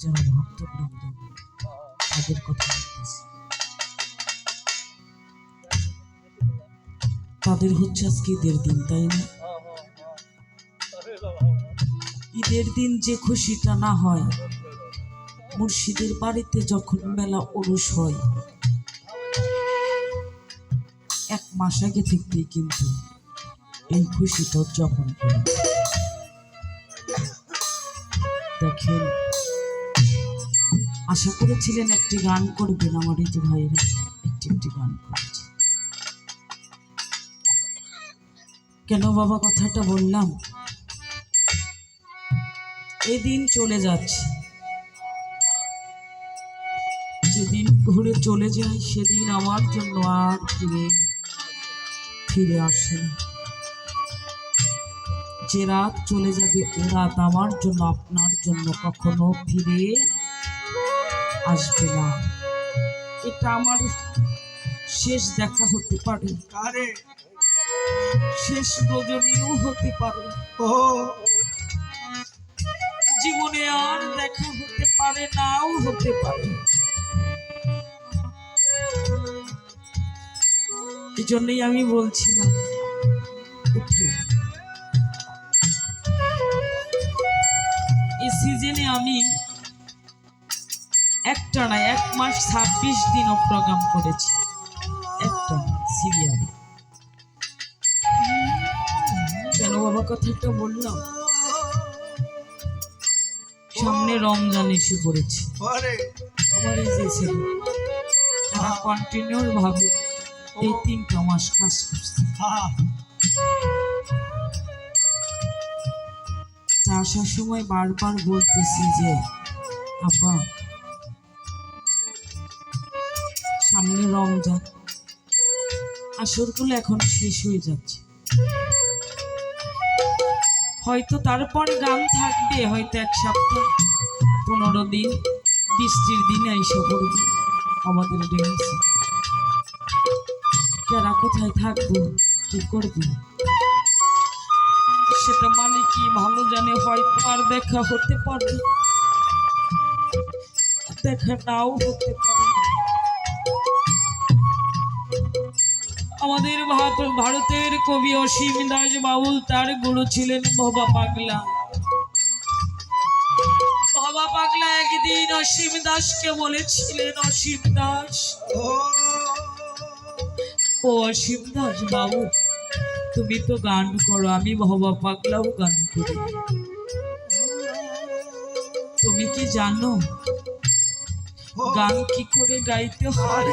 যারা ভক্তবৃন্দ তাদের কথা বলতেছি। তাদের হচ্ছে আজকে ঈদের দিন, তাই না? ঈদের দিন যে খুশিটা না হয়, মুর্শিদের বাড়িতে যখন মেলা ওরস হয়, এক মাস আগে থেকেই কিন্তু এই খুশিটা করি। দেখেন আশা করেছিলেন একটি গান করবেন আমার যে ভাইয়েরা। একটি একটি গান করেছে। কেন বাবা কথাটা বললাম? এদিন চলে যাচ্ছে। যেদিন ঘুরে চলে যায় সেদিন আমার জন্য আর ফিরে ফিরে আসে না। যে রাত চলে যাবে, ও রাত আমার জন্য, আপনার জন্য কখনো ফিরে আসবে না। এটা আমার শেষ দেখা হতে পারে। কারে? শেষ রজনীও হতে পারে। ও। জীবনে আর দেখা হতে পারে নাও হতে পারে। এই জন্যই আমি বলছিলাম এই সিজনে আমি একটা না এক মাস ছাব্বিশ দিনও প্রোগ্রাম করেছি। একটা সিরিয়ালে কেন বাবা কথাটা বললাম? সামনে রমজান এসে পড়েছে। আমার এই যে ছেলে তারা কন্টিনিউ ভাবে এই তিনটা মাস কাজ করছে। হ্যাঁ। আসার সময় বারবার বলতেছি যে আপা সামনে রমজান আসরগুলো এখন শেষ হয়ে যাচ্ছে। হয়তো তারপরে গান থাকবে, হয়তো এক সপ্তাহ, পনেরো দিন, বৃষ্টির দিনে এসে পড়বে আমাদের ডেন্সে যারা কোথায় থাকব, কি করবে? সেটা মানে কি ভালো জানে, হয়তো আর দেখা হতে পারবে। দেখা নাও হতে পারে। আমাদের ভারত- ভারতের কবি অসীম দাস বাউল তার গুরু ছিলেন বাবা পাগলা। বাবা পাগলা একদিন অসীম দাসকে বলেছিলেন, অসীম দাস, ও অসীম দাস বাবু, তুমি তো গান করো, আমি বাবা পাগলাও গান করি। তুমি কি জানো, গান কি করে গাইতে হয়?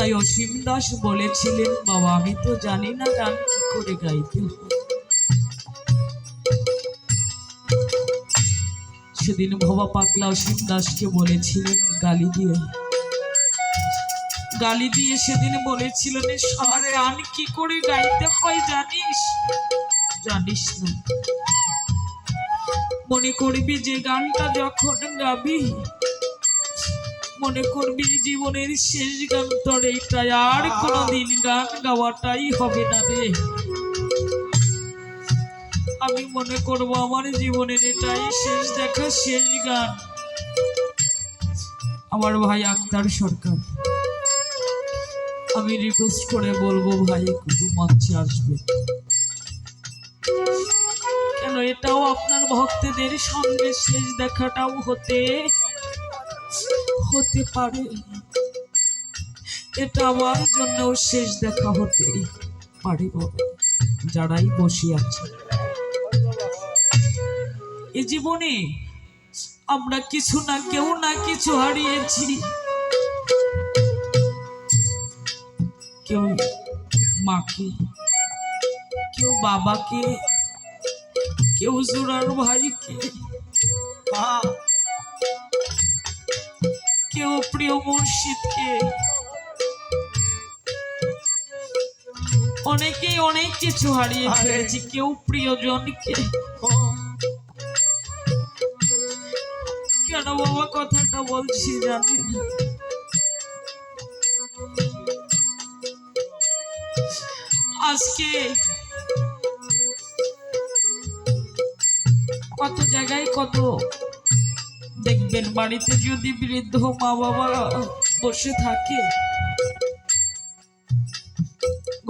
তাই অসীম দাস বলেছিলেন, বাবা, আমি তো জানি না গান কি করে গাইতে সেদিন ভবা পাগলা অসীম দাসকে বলেছিলেন, গালি দিয়ে গালি দিয়ে সেদিন বলেছিলেন সবার গান কি করে গাইতে হয় জানিস? জানিস না। মনে করবি যে গানটা যখন গাবি মনে করবি জীবনের শেষ গান তোর এইটা আর কোনোদিন গান গাওয়াটাই হবে না রে। আমি মনে করব আমার জীবনের এটাই শেষ দেখা, শেষ গান। আমার ভাই আক্তার সরকার, আমি রিকোয়েস্ট করে বলব ভাই, একটু মঞ্চে আসবে। কেন এটাও আপনার ভক্তদের সঙ্গে শেষ দেখাটাও হতে হতে পারে। এটা আমার জন্য শেষ দেখা হতে পারে যারাই বসে আছে। এ জীবনে আমরা কিছু না, কেউ না কিছু হারিয়েছি। কেউ মাকে, কেউ বাবাকে, কেউ জোরার ভাইকে হ্যাঁ কেউ প্রিয় মুর্শিদকে। অনেকেই অনেক কিছু হারিয়ে। ফেলেছি কেউ প্রিয়জনকে। ও কেন বাবা কথাটা বলছি জানেন? আজকে কত জায়গায় কত দেখবেন বাড়িতে যদি বৃদ্ধ মা বাবা বসে থাকে।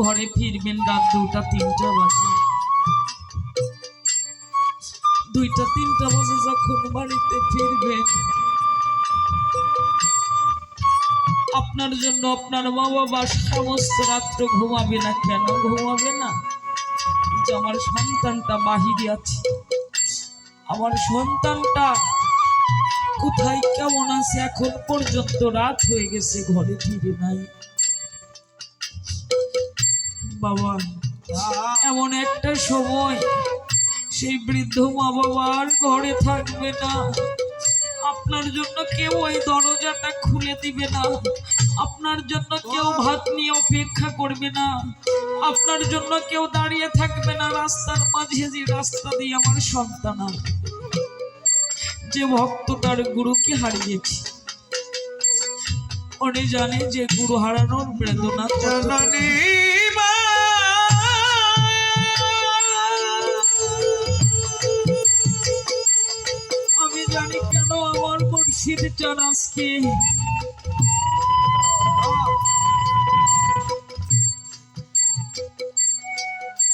ঘরে ফিরবেন রাত দুটা, তিনটা বাজে। দুইটা, তিনটা বাজে যখন বাড়িতে ফিরবেন। আপনার জন্য আপনার মা বাবা সমস্ত রাত্র ঘুমাবে না কেন? ঘুমাবে না? যে আমার সন্তানটা বাহিরে আছে। আমার সন্তানটা কোথায় কেমন আছে? এখন পর্যন্ত রাত হয়ে গেছে, ঘরে ফিরে নাই। বাবা, এমন একটা সময় সেই বৃদ্ধ মা ঘরে থাকবে না। আপনার জন্য কেউ ওই দরজাটা খুলে দিবে না। আপনার জন্য কেউ ভাত নিয়ে অপেক্ষা করবে না। আপনার জন্য কেউ দাঁড়িয়ে থাকবে না। রাস্তার মাঝে যে রাস্তা দিয়ে আমার সন্তান আসবে। যে ভক্ত তার গুরুকে হারিয়েছে। উনি জানে যে গুরু হারানোর বেদনা। জননী আমি জানি কেন আমার মুর্শিদ চান আজকে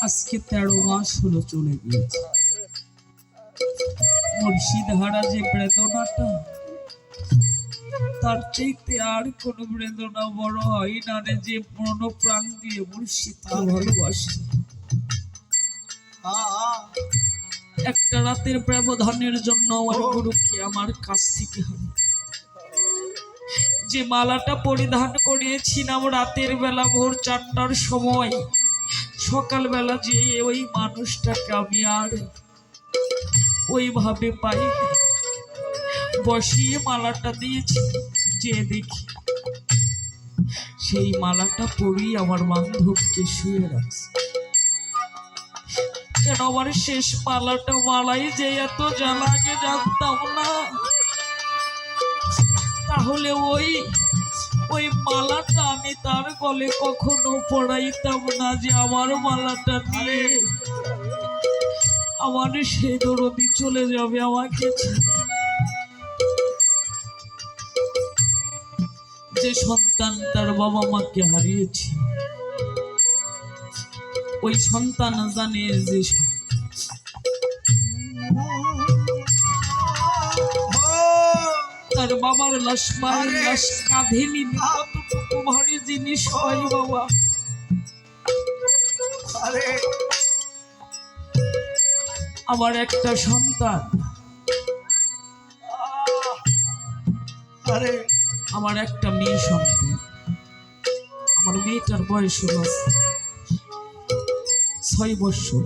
আজকে তেরো মাস হলো চলে গিয়েছে। যে বেদনাটা, তার চাইতে আর বেদনা বড় হয় না রে যে প্রাণ দিয়ে ভালোবাসে। একটা রাতের ব্যবধানের জন্য আমার গুরুকে আমার কাছ থেকে হারিয়ে যে মালাটা পরিধান করিয়েছিলাম রাতের বেলা ভোর চারটার সময়, সকালবেলা যে ওই মানুষটাকে আমি আর ওইভাবে পাই। বসিয়ে মালাটা দিয়েছি, যে দেখি। সেই মালাটা পরেই আমার বান্ধবকে শুয়ে রাখছে। কেন আমার শেষ পালাটা মালাই যে এত জ্বালাকে জানতাম না? তাহলে ওই ওই মালাটা আমি তার গলে কখনো পড়াইতাম না যে আমার মালাটা নিয়ে আমার সে দরদি চলে যাবে আমাকে যে সন্তান তার বাবা মাকে হারিয়েছে ওই সন্তান জানে যে তার বাবার লাশ মায়ের লাশ কাঁধে কতটুকু ভারী জিনিস হয় বাবা। আরে! আমার একটা সন্তান। আরে আমার একটা মেয়ে সন্তান। আমার মেয়েটার বয়স হল ছয় বছর।